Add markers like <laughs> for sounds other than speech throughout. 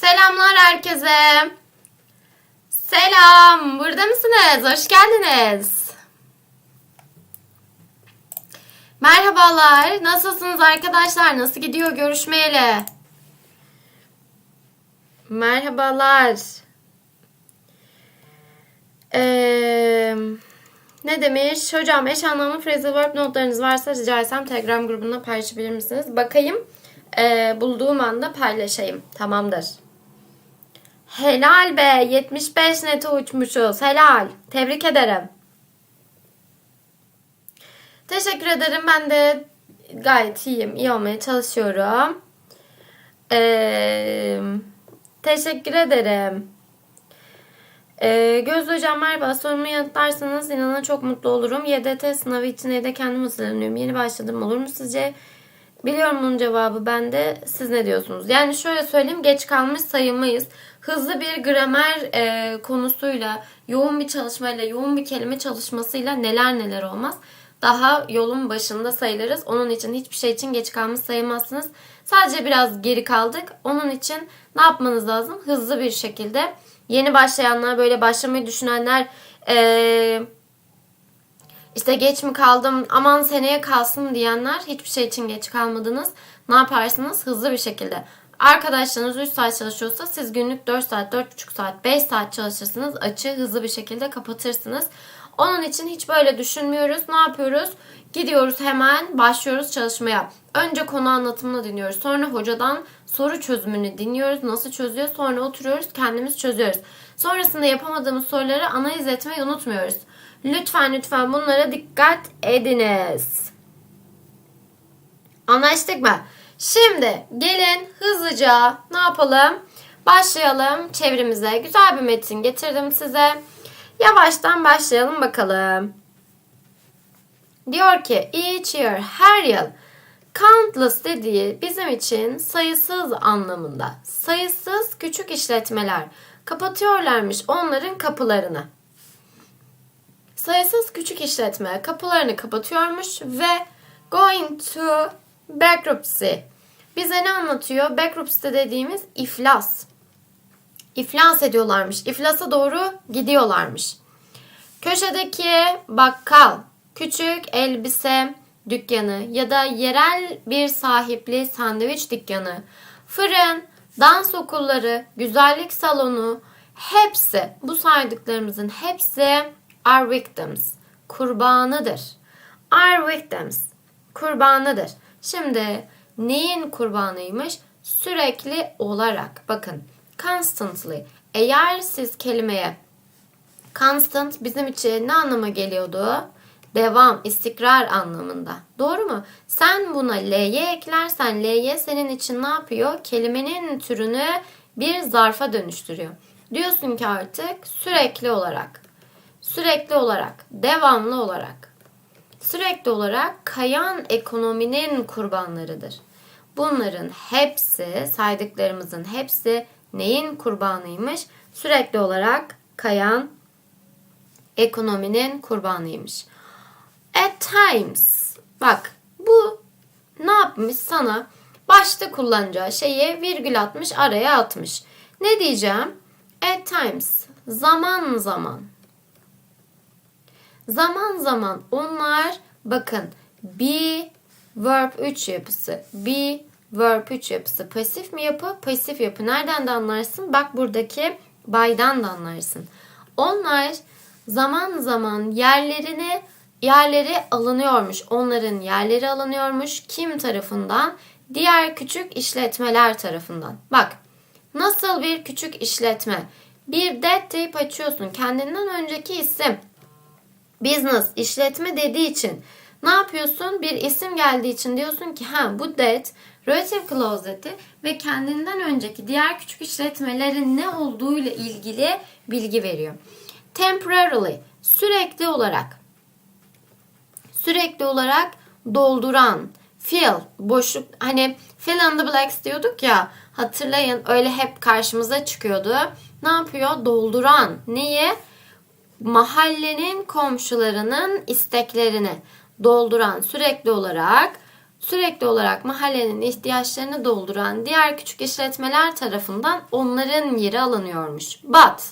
Selamlar herkese. Selam. Burada mısınız? Hoş geldiniz. Merhabalar. Nasılsınız arkadaşlar? Nasıl gidiyor görüşmeyeli? Merhabalar. Ee, ne demiş? Hocam eş anlamlı phrasal verb notlarınız varsa rica etsem Telegram grubunda paylaşabilir misiniz? Bakayım. Ee, bulduğum anda paylaşayım. Tamamdır. Helal be. 75 nete uçmuşuz. Helal. Tebrik ederim. Teşekkür ederim. Ben de gayet iyiyim. İyi olmaya çalışıyorum. Ee, teşekkür ederim. Ee, Gözde Hocam merhaba. Sorumu yanıtlarsanız inanın çok mutlu olurum. YDT sınavı için evde kendim hazırlanıyorum. Yeni başladım. Olur mu sizce? Biliyorum bunun cevabı bende. Siz ne diyorsunuz? Yani şöyle söyleyeyim. Geç kalmış sayılmayız. Hızlı bir gramer e, konusuyla, yoğun bir çalışmayla, yoğun bir kelime çalışmasıyla neler neler olmaz. Daha yolun başında sayılırız. Onun için hiçbir şey için geç kalmış sayılmazsınız. Sadece biraz geri kaldık. Onun için ne yapmanız lazım? Hızlı bir şekilde yeni başlayanlar, böyle başlamayı düşünenler, eee işte geç mi kaldım aman seneye kalsın diyenler hiçbir şey için geç kalmadınız. Ne yaparsınız? Hızlı bir şekilde. Arkadaşlarınız 3 saat çalışıyorsa siz günlük 4 saat, 4,5 saat, 5 saat çalışırsınız. Açığı hızlı bir şekilde kapatırsınız. Onun için hiç böyle düşünmüyoruz. Ne yapıyoruz? Gidiyoruz hemen başlıyoruz çalışmaya. Önce konu anlatımını dinliyoruz. Sonra hocadan soru çözümünü dinliyoruz. Nasıl çözüyor? Sonra oturuyoruz kendimiz çözüyoruz. Sonrasında yapamadığımız soruları analiz etmeyi unutmuyoruz. Lütfen lütfen bunlara dikkat ediniz. Anlaştık mı? Şimdi gelin hızlıca ne yapalım? Başlayalım çevrimize. Güzel bir metin getirdim size. Yavaştan başlayalım bakalım. Diyor ki each year her yıl countless dediği bizim için sayısız anlamında. Sayısız küçük işletmeler kapatıyorlarmış onların kapılarını. Sayısız küçük işletme kapılarını kapatıyormuş ve going to bankruptcy. Bize ne anlatıyor? Bankruptcy dediğimiz iflas. İflas ediyorlarmış. İflasa doğru gidiyorlarmış. Köşedeki bakkal, küçük elbise dükkanı ya da yerel bir sahipli sandviç dükkanı, fırın, dans okulları, güzellik salonu hepsi bu saydıklarımızın hepsi are victims. Kurbanıdır. Are victims. Kurbanıdır. Şimdi neyin kurbanıymış? Sürekli olarak. Bakın. Constantly. Eğer siz kelimeye constant bizim için ne anlama geliyordu? Devam, istikrar anlamında. Doğru mu? Sen buna l'ye eklersen l'ye senin için ne yapıyor? Kelimenin türünü bir zarfa dönüştürüyor. Diyorsun ki artık sürekli olarak sürekli olarak, devamlı olarak, sürekli olarak kayan ekonominin kurbanlarıdır. Bunların hepsi, saydıklarımızın hepsi neyin kurbanıymış? Sürekli olarak kayan ekonominin kurbanıymış. At times, bak bu ne yapmış sana? Başta kullanacağı şeyi virgül atmış, araya atmış. Ne diyeceğim? At times, zaman zaman. Zaman zaman onlar bakın be verb 3 yapısı. Be verb 3 yapısı. Pasif mi yapı? Pasif yapı. Nereden de anlarsın? Bak buradaki by'dan da anlarsın. Onlar zaman zaman yerlerini yerleri alınıyormuş. Onların yerleri alınıyormuş. Kim tarafından? Diğer küçük işletmeler tarafından. Bak nasıl bir küçük işletme? Bir dead deyip açıyorsun. Kendinden önceki isim business, işletme dediği için ne yapıyorsun? Bir isim geldiği için diyorsun ki ha bu det relative clause'eti ve kendinden önceki diğer küçük işletmelerin ne olduğuyla ilgili bilgi veriyor. Temporarily, sürekli olarak sürekli olarak dolduran, fill, boşluk hani fill in the blanks diyorduk ya hatırlayın öyle hep karşımıza çıkıyordu. Ne yapıyor? Dolduran. Neyi? Mahallenin komşularının isteklerini dolduran sürekli olarak sürekli olarak mahallenin ihtiyaçlarını dolduran diğer küçük işletmeler tarafından onların yeri alınıyormuş. But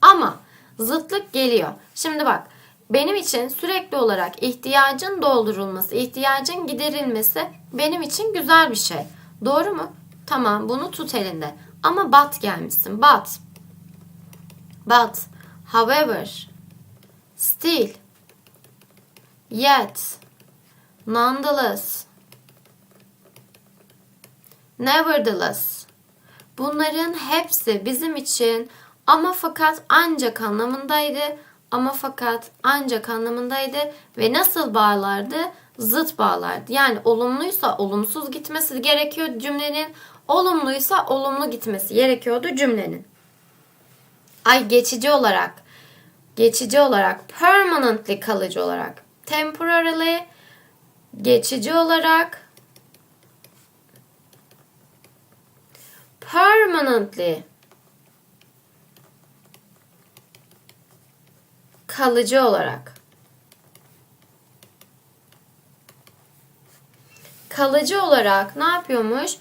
ama zıtlık geliyor. Şimdi bak benim için sürekli olarak ihtiyacın doldurulması, ihtiyacın giderilmesi benim için güzel bir şey. Doğru mu? Tamam bunu tut elinde. Ama but gelmişsin. But. But. However. Still. Yet. Nonetheless. Nevertheless. Bunların hepsi bizim için ama fakat ancak anlamındaydı. Ama fakat ancak anlamındaydı ve nasıl bağlardı? Zıt bağlardı. Yani olumluysa olumsuz gitmesi gerekiyor cümlenin. Olumluysa olumlu gitmesi gerekiyordu cümlenin. Ay geçici olarak, geçici olarak, permanently kalıcı olarak, temporarily geçici olarak, permanently kalıcı olarak. Kalıcı olarak ne yapıyormuş?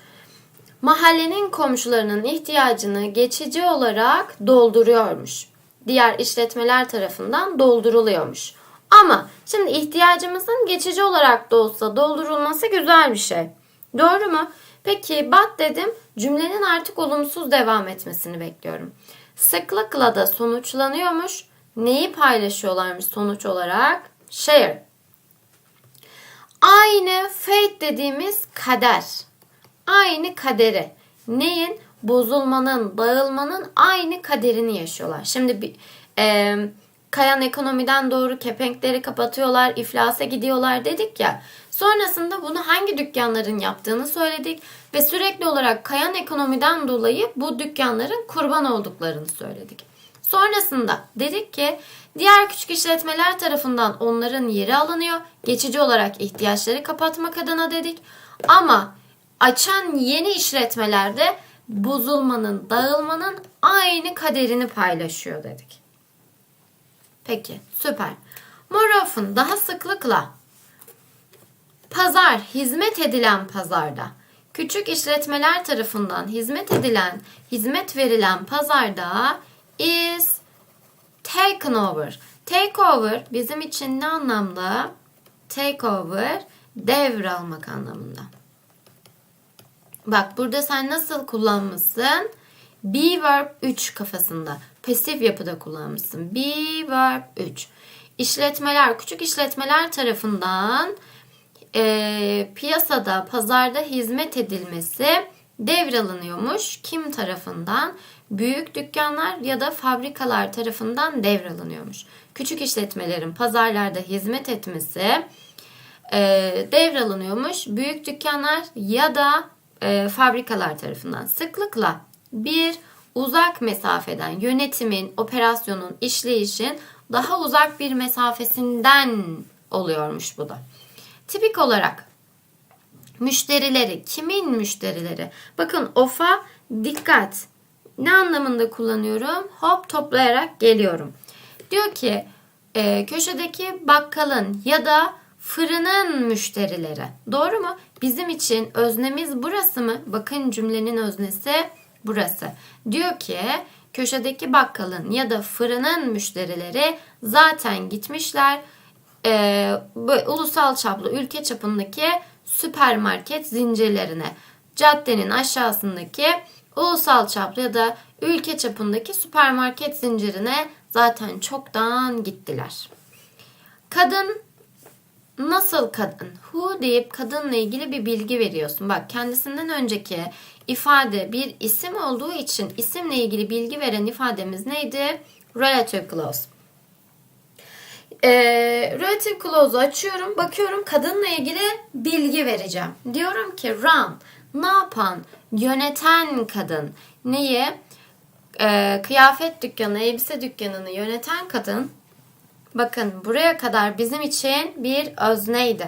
Mahallenin komşularının ihtiyacını geçici olarak dolduruyormuş. Diğer işletmeler tarafından dolduruluyormuş. Ama şimdi ihtiyacımızın geçici olarak da olsa doldurulması güzel bir şey. Doğru mu? Peki bat dedim cümlenin artık olumsuz devam etmesini bekliyorum. Sıklıkla da sonuçlanıyormuş. Neyi paylaşıyorlarmış sonuç olarak? Share. Aynı fate dediğimiz kader. Aynı kaderi. Neyin? Bozulmanın, dağılmanın aynı kaderini yaşıyorlar. Şimdi bir e, kayan ekonomiden doğru kepenkleri kapatıyorlar, iflasa gidiyorlar dedik ya. Sonrasında bunu hangi dükkanların yaptığını söyledik ve sürekli olarak kayan ekonomiden dolayı bu dükkanların kurban olduklarını söyledik. Sonrasında dedik ki diğer küçük işletmeler tarafından onların yeri alınıyor. Geçici olarak ihtiyaçları kapatmak adına dedik. Ama açan yeni işletmelerde bozulmanın, dağılmanın aynı kaderini paylaşıyor dedik. Peki süper. More often daha sıklıkla pazar hizmet edilen pazarda küçük işletmeler tarafından hizmet edilen, hizmet verilen pazarda is taken over. Take over bizim için ne anlamda? Take over devralmak anlamında. Bak burada sen nasıl kullanmışsın? Be verb 3 kafasında. Pasif yapıda kullanmışsın. Be verb 3. İşletmeler, küçük işletmeler tarafından e, piyasada, pazarda hizmet edilmesi devralınıyormuş. Kim tarafından? Büyük dükkanlar ya da fabrikalar tarafından devralınıyormuş. Küçük işletmelerin pazarlarda hizmet etmesi e, devralınıyormuş. Büyük dükkanlar ya da e, fabrikalar tarafından sıklıkla bir uzak mesafeden yönetimin, operasyonun, işleyişin daha uzak bir mesafesinden oluyormuş bu da. Tipik olarak müşterileri, kimin müşterileri? Bakın ofa dikkat. Ne anlamında kullanıyorum? Hop toplayarak geliyorum. Diyor ki e, köşedeki bakkalın ya da fırının müşterileri. Doğru mu? Bizim için öznemiz burası mı? Bakın cümlenin öznesi burası. Diyor ki köşedeki bakkalın ya da fırının müşterileri zaten gitmişler. E, bu ulusal çaplı ülke çapındaki süpermarket zincirlerine. Caddenin aşağısındaki ulusal çaplı ya da ülke çapındaki süpermarket zincirine zaten çoktan gittiler. Kadın nasıl kadın? Who deyip kadınla ilgili bir bilgi veriyorsun. Bak kendisinden önceki ifade bir isim olduğu için isimle ilgili bilgi veren ifademiz neydi? Relative clause. E, relative clause'u açıyorum. Bakıyorum kadınla ilgili bilgi vereceğim. Diyorum ki run. Ne yapan? Yöneten kadın. Neyi? E, kıyafet dükkanı, elbise dükkanını yöneten kadın. Bakın buraya kadar bizim için bir özneydi.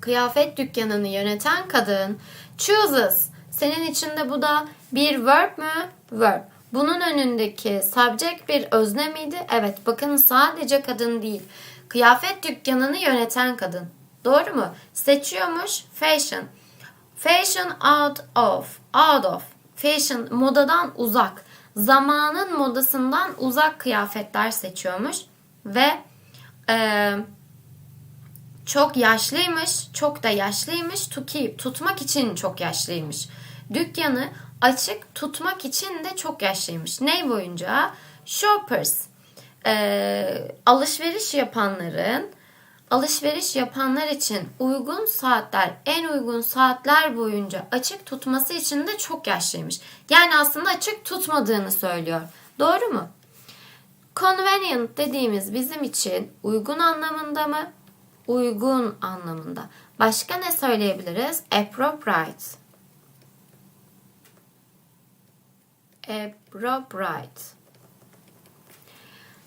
Kıyafet dükkanını yöneten kadın chooses. Senin içinde bu da bir verb mü? Verb. Bunun önündeki subject bir özne miydi? Evet bakın sadece kadın değil. Kıyafet dükkanını yöneten kadın. Doğru mu? Seçiyormuş fashion. Fashion out of. Out of. Fashion modadan uzak. Zamanın modasından uzak kıyafetler seçiyormuş. Ve eee çok yaşlıymış, çok da yaşlıymış, to keep, tutmak için çok yaşlıymış. Dükkanı açık tutmak için de çok yaşlıymış. Ne boyunca? Shoppers, ee, alışveriş yapanların, alışveriş yapanlar için uygun saatler, en uygun saatler boyunca açık tutması için de çok yaşlıymış. Yani aslında açık tutmadığını söylüyor. Doğru mu? Convenient dediğimiz bizim için uygun anlamında mı? Uygun anlamında. Başka ne söyleyebiliriz? Appropriate. Appropriate.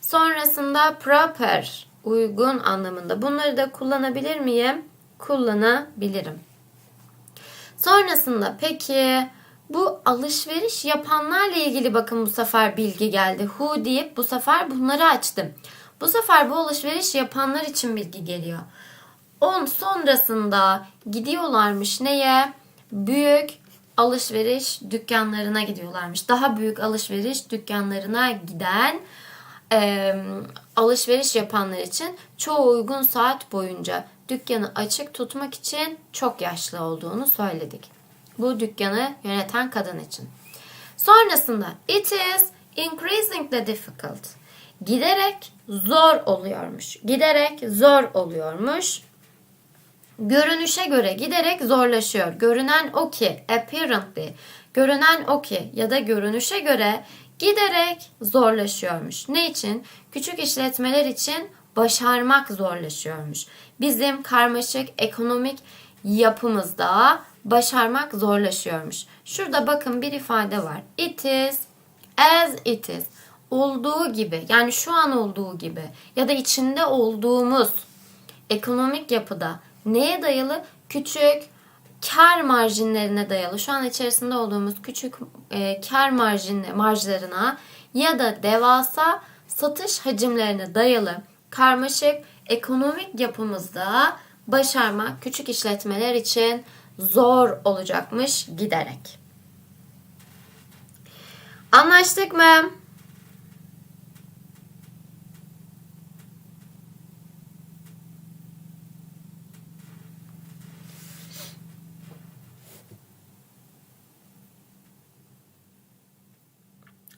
Sonrasında proper, uygun anlamında. Bunları da kullanabilir miyim? Kullanabilirim. Sonrasında peki bu alışveriş yapanlarla ilgili bakın bu sefer bilgi geldi. Who deyip bu sefer bunları açtım. Bu sefer bu alışveriş yapanlar için bilgi geliyor. On sonrasında gidiyorlarmış neye? Büyük alışveriş dükkanlarına gidiyorlarmış. Daha büyük alışveriş dükkanlarına giden e, alışveriş yapanlar için çoğu uygun saat boyunca dükkanı açık tutmak için çok yaşlı olduğunu söyledik. Bu dükkanı yöneten kadın için. Sonrasında it is increasingly difficult. Giderek zor oluyormuş. Giderek zor oluyormuş. Görünüşe göre giderek zorlaşıyor. Görünen o ki apparently. Görünen o ki ya da görünüşe göre giderek zorlaşıyormuş. Ne için? Küçük işletmeler için başarmak zorlaşıyormuş. Bizim karmaşık ekonomik yapımızda başarmak zorlaşıyormuş. Şurada bakın bir ifade var. It is as it is. Olduğu gibi yani şu an olduğu gibi ya da içinde olduğumuz ekonomik yapıda neye dayalı? Küçük kar marjinlerine dayalı. Şu an içerisinde olduğumuz küçük e, kar marjinle, marjlarına ya da devasa satış hacimlerine dayalı karmaşık ekonomik yapımızda başarmak küçük işletmeler için zor olacakmış giderek. Anlaştık mı?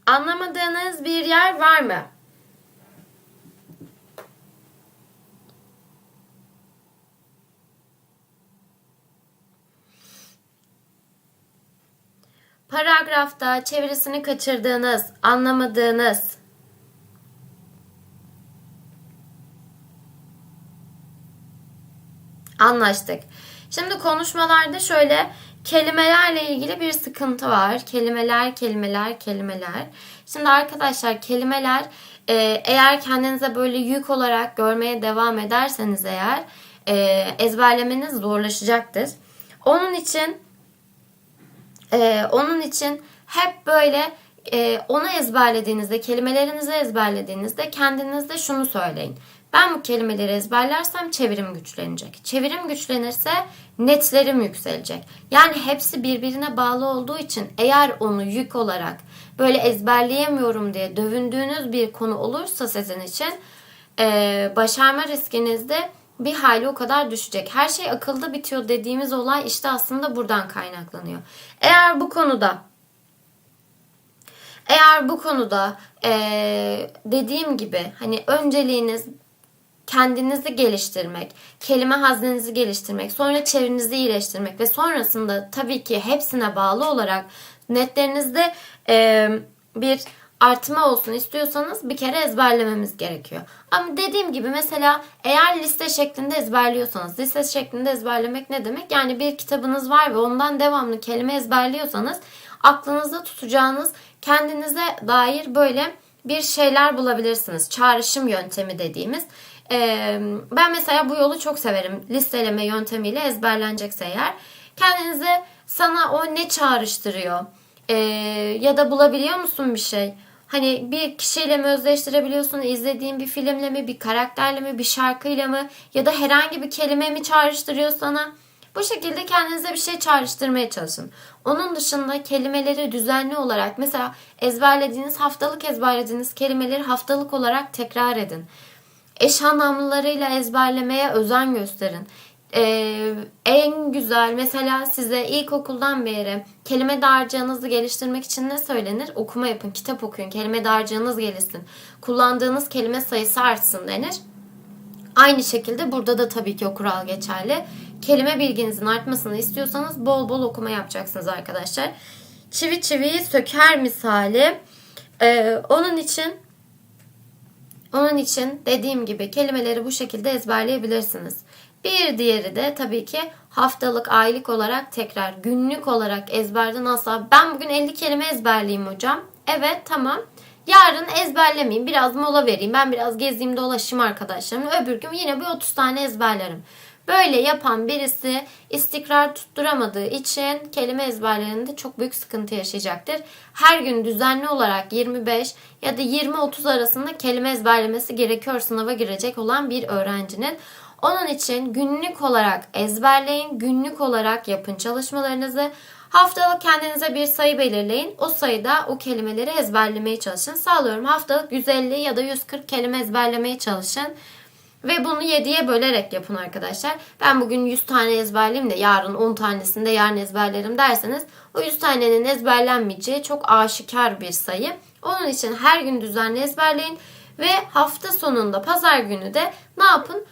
Anlamadığınız bir yer var mı? Paragrafta çevirisini kaçırdığınız, anlamadığınız Anlaştık. Şimdi konuşmalarda şöyle kelimelerle ilgili bir sıkıntı var. Kelimeler, kelimeler, kelimeler. Şimdi arkadaşlar kelimeler e, eğer kendinize böyle yük olarak görmeye devam ederseniz eğer e, ezberlemeniz zorlaşacaktır. Onun için e, onun için hep böyle e, onu ezberlediğinizde, kelimelerinizi ezberlediğinizde kendinizde şunu söyleyin. Ben bu kelimeleri ezberlersem çevirim güçlenecek. Çevirim güçlenirse netlerim yükselecek. Yani hepsi birbirine bağlı olduğu için eğer onu yük olarak böyle ezberleyemiyorum diye dövündüğünüz bir konu olursa sizin için e, başarma riskiniz de bir hali o kadar düşecek. Her şey akılda bitiyor dediğimiz olay işte aslında buradan kaynaklanıyor. Eğer bu konuda eğer bu konuda e, dediğim gibi hani önceliğiniz kendinizi geliştirmek, kelime haznenizi geliştirmek, sonra çevrenizi iyileştirmek ve sonrasında tabii ki hepsine bağlı olarak netlerinizde e, bir artma olsun istiyorsanız bir kere ezberlememiz gerekiyor. Ama dediğim gibi mesela eğer liste şeklinde ezberliyorsanız, liste şeklinde ezberlemek ne demek? Yani bir kitabınız var ve ondan devamlı kelime ezberliyorsanız aklınızda tutacağınız kendinize dair böyle bir şeyler bulabilirsiniz. Çağrışım yöntemi dediğimiz. Ee, ben mesela bu yolu çok severim. Listeleme yöntemiyle ezberlenecekse eğer. Kendinize sana o ne çağrıştırıyor? Ee, ya da bulabiliyor musun bir şey? Hani bir kişiyle mi özleştirebiliyorsun? izlediğin bir filmle mi, bir karakterle mi, bir şarkıyla mı ya da herhangi bir kelime mi çağrıştırıyor sana? Bu şekilde kendinize bir şey çağrıştırmaya çalışın. Onun dışında kelimeleri düzenli olarak mesela ezberlediğiniz, haftalık ezberlediğiniz kelimeleri haftalık olarak tekrar edin. Eş anlamlılarıyla ezberlemeye özen gösterin. Ee, en güzel mesela size ilkokuldan beri kelime dağarcığınızı geliştirmek için ne söylenir? Okuma yapın, kitap okuyun, kelime dağarcığınız gelişsin. Kullandığınız kelime sayısı artsın denir. Aynı şekilde burada da tabii ki o kural geçerli. Kelime bilginizin artmasını istiyorsanız bol bol okuma yapacaksınız arkadaşlar. Çivi çiviyi söker misali. Ee, onun için onun için dediğim gibi kelimeleri bu şekilde ezberleyebilirsiniz. Bir diğeri de tabii ki haftalık, aylık olarak tekrar, günlük olarak ezberden asla. Ben bugün 50 kelime ezberleyeyim hocam. Evet tamam. Yarın ezberlemeyeyim. Biraz mola vereyim. Ben biraz gezeyim dolaşayım arkadaşlarımla. Öbür gün yine bir 30 tane ezberlerim. Böyle yapan birisi istikrar tutturamadığı için kelime ezberlerinde çok büyük sıkıntı yaşayacaktır. Her gün düzenli olarak 25 ya da 20-30 arasında kelime ezberlemesi gerekiyor sınava girecek olan bir öğrencinin. Onun için günlük olarak ezberleyin, günlük olarak yapın çalışmalarınızı. Haftalık kendinize bir sayı belirleyin. O sayıda o kelimeleri ezberlemeye çalışın. Sağlıyorum haftalık 150 ya da 140 kelime ezberlemeye çalışın. Ve bunu 7'ye bölerek yapın arkadaşlar. Ben bugün 100 tane ezberleyeyim de yarın 10 tanesini de yarın ezberlerim derseniz o 100 tanenin ezberlenmeyeceği çok aşikar bir sayı. Onun için her gün düzenli ezberleyin ve hafta sonunda pazar günü de ne yapın?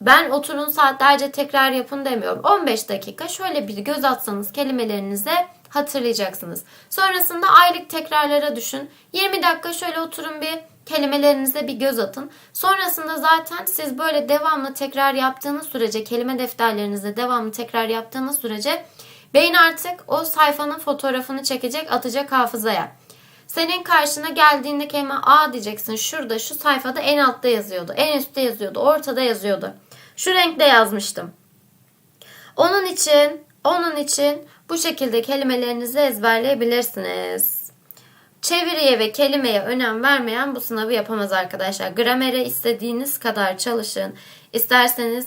Ben oturun saatlerce tekrar yapın demiyorum. 15 dakika şöyle bir göz atsanız kelimelerinize hatırlayacaksınız. Sonrasında aylık tekrarlara düşün. 20 dakika şöyle oturun bir kelimelerinize bir göz atın. Sonrasında zaten siz böyle devamlı tekrar yaptığınız sürece kelime defterlerinizde devamlı tekrar yaptığınız sürece beyin artık o sayfanın fotoğrafını çekecek atacak hafızaya. Senin karşına geldiğinde kelime A diyeceksin. Şurada şu sayfada en altta yazıyordu. En üstte yazıyordu. Ortada yazıyordu. Şu renkte yazmıştım. Onun için onun için bu şekilde kelimelerinizi ezberleyebilirsiniz. Çeviriye ve kelimeye önem vermeyen bu sınavı yapamaz arkadaşlar. Gramere istediğiniz kadar çalışın. İsterseniz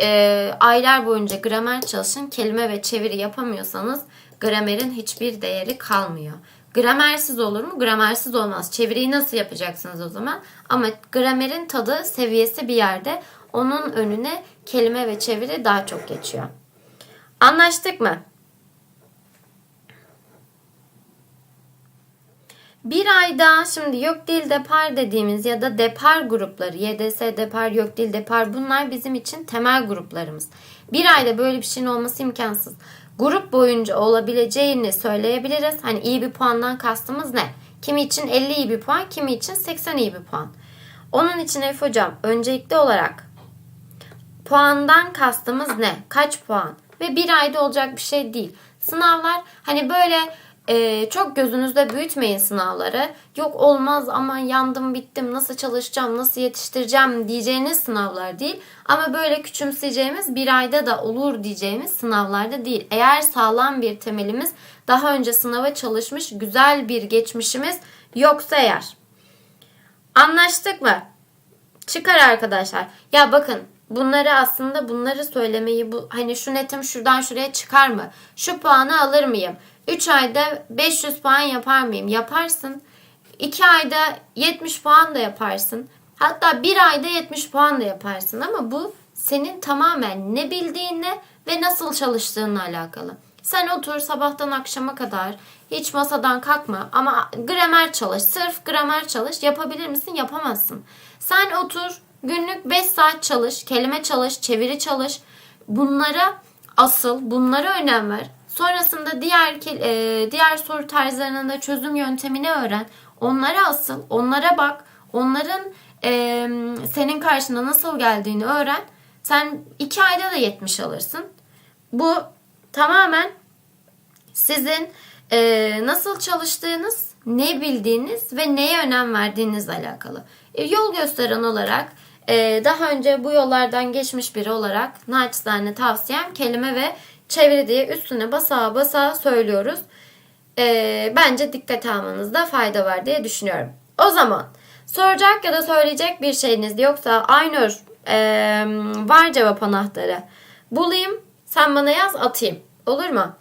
e, aylar boyunca gramer çalışın. Kelime ve çeviri yapamıyorsanız gramerin hiçbir değeri kalmıyor. Gramersiz olur mu? Gramersiz olmaz. Çeviriyi nasıl yapacaksınız o zaman? Ama gramerin tadı seviyesi bir yerde. Onun önüne kelime ve çeviri daha çok geçiyor. Anlaştık mı? Bir ayda şimdi yok dil depar dediğimiz ya da depar grupları YDS depar yok dil depar bunlar bizim için temel gruplarımız. Bir ayda böyle bir şeyin olması imkansız. Grup boyunca olabileceğini söyleyebiliriz. Hani iyi bir puandan kastımız ne? Kimi için 50 iyi bir puan, kimi için 80 iyi bir puan. Onun için Elif Hocam öncelikli olarak puandan kastımız ne? Kaç puan? Ve bir ayda olacak bir şey değil. Sınavlar hani böyle e, çok gözünüzde büyütmeyin sınavları. Yok olmaz aman yandım bittim nasıl çalışacağım nasıl yetiştireceğim diyeceğiniz sınavlar değil. Ama böyle küçümseyeceğimiz bir ayda da olur diyeceğimiz sınavlarda değil. Eğer sağlam bir temelimiz daha önce sınava çalışmış güzel bir geçmişimiz yoksa eğer. Anlaştık mı? Çıkar arkadaşlar. Ya bakın bunları aslında bunları söylemeyi bu hani şu netim şuradan şuraya çıkar mı? Şu puanı alır mıyım? 3 ayda 500 puan yapar mıyım? Yaparsın. 2 ayda 70 puan da yaparsın. Hatta 1 ayda 70 puan da yaparsın ama bu senin tamamen ne bildiğinle ve nasıl çalıştığınla alakalı. Sen otur sabahtan akşama kadar hiç masadan kalkma ama gramer çalış. Sırf gramer çalış. Yapabilir misin? Yapamazsın. Sen otur günlük 5 saat çalış. Kelime çalış, çeviri çalış. Bunlara asıl, bunlara önem ver. Sonrasında diğer e, diğer soru tarzlarının da çözüm yöntemini öğren. Onlara asıl, onlara bak. Onların e, senin karşına nasıl geldiğini öğren. Sen iki ayda da 70 alırsın. Bu tamamen sizin e, nasıl çalıştığınız, ne bildiğiniz ve neye önem verdiğinizle alakalı. Yol gösteren olarak daha önce bu yollardan geçmiş biri olarak naçizane tavsiyem kelime ve çeviri diye üstüne basa basa söylüyoruz. e, bence dikkate almanızda fayda var diye düşünüyorum. O zaman soracak ya da söyleyecek bir şeyiniz yoksa Aynur e, var cevap anahtarı. Bulayım sen bana yaz atayım. Olur mu?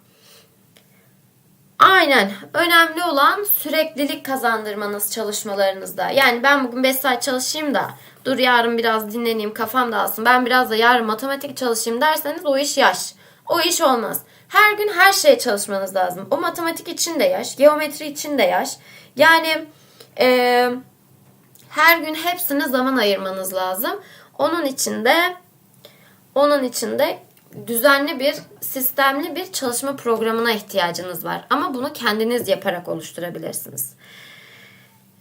Aynen. Önemli olan süreklilik kazandırmanız çalışmalarınızda. Yani ben bugün 5 saat çalışayım da dur yarın biraz dinleneyim kafam dağılsın. Ben biraz da yarın matematik çalışayım derseniz o iş yaş. O iş olmaz. Her gün her şeye çalışmanız lazım. O matematik için de yaş, geometri için de yaş. Yani eee her gün hepsine zaman ayırmanız lazım. Onun için de onun için de düzenli bir, sistemli bir çalışma programına ihtiyacınız var. Ama bunu kendiniz yaparak oluşturabilirsiniz.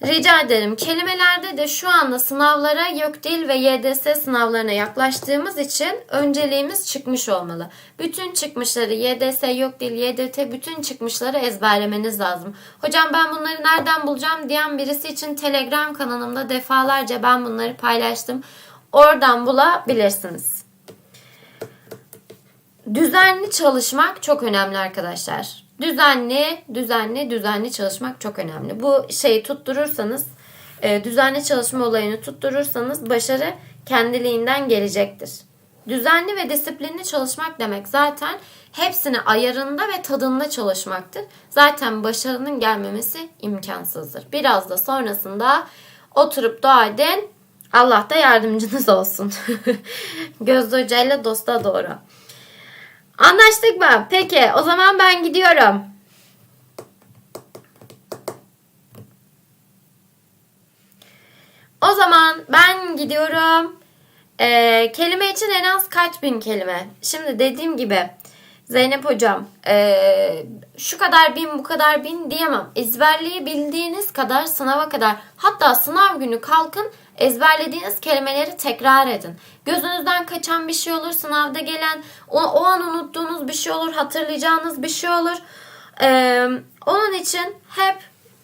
Rica ederim. Kelimelerde de şu anda sınavlara YÖKDİL ve YDS sınavlarına yaklaştığımız için önceliğimiz çıkmış olmalı. Bütün çıkmışları YDS, YÖKDİL, YDT bütün çıkmışları ezberlemeniz lazım. Hocam ben bunları nereden bulacağım diyen birisi için Telegram kanalımda defalarca ben bunları paylaştım. Oradan bulabilirsiniz. Düzenli çalışmak çok önemli arkadaşlar. Düzenli, düzenli, düzenli çalışmak çok önemli. Bu şeyi tutturursanız, e, düzenli çalışma olayını tutturursanız başarı kendiliğinden gelecektir. Düzenli ve disiplinli çalışmak demek zaten hepsini ayarında ve tadında çalışmaktır. Zaten başarının gelmemesi imkansızdır. Biraz da sonrasında oturup dua edin. Allah da yardımcınız olsun. <laughs> Gözde Hoca ile dosta doğru. Anlaştık mı? Peki o zaman ben gidiyorum. O zaman ben gidiyorum. Ee, kelime için en az kaç bin kelime? Şimdi dediğim gibi Zeynep hocam ee, şu kadar bin bu kadar bin diyemem. Ezberleyebildiğiniz kadar sınava kadar hatta sınav günü kalkın ezberlediğiniz kelimeleri tekrar edin. Gözünüzden kaçan bir şey olur, sınavda gelen o, o an unuttuğunuz bir şey olur, hatırlayacağınız bir şey olur. Ee, onun için hep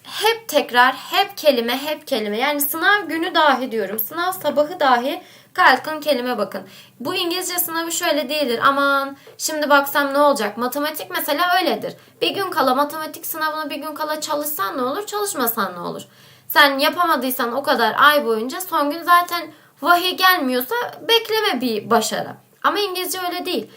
hep tekrar, hep kelime, hep kelime. Yani sınav günü dahi diyorum. Sınav sabahı dahi kalkın kelime bakın. Bu İngilizce sınavı şöyle değildir. Aman şimdi baksam ne olacak? Matematik mesela öyledir. Bir gün kala matematik sınavına bir gün kala çalışsan ne olur? Çalışmasan ne olur? Sen yapamadıysan o kadar ay boyunca son gün zaten vahiy gelmiyorsa bekleme bir başarı. Ama İngilizce öyle değil.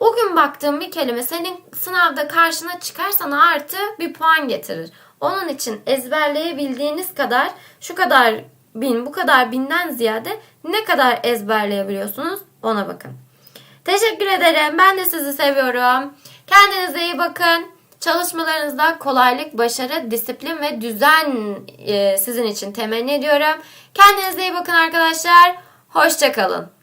O gün baktığın bir kelime senin sınavda karşına çıkar sana artı bir puan getirir. Onun için ezberleyebildiğiniz kadar şu kadar bin bu kadar binden ziyade ne kadar ezberleyebiliyorsunuz ona bakın. Teşekkür ederim. Ben de sizi seviyorum. Kendinize iyi bakın. Çalışmalarınızda kolaylık, başarı, disiplin ve düzen e, sizin için temenni ediyorum. Kendinize iyi bakın arkadaşlar. Hoşçakalın.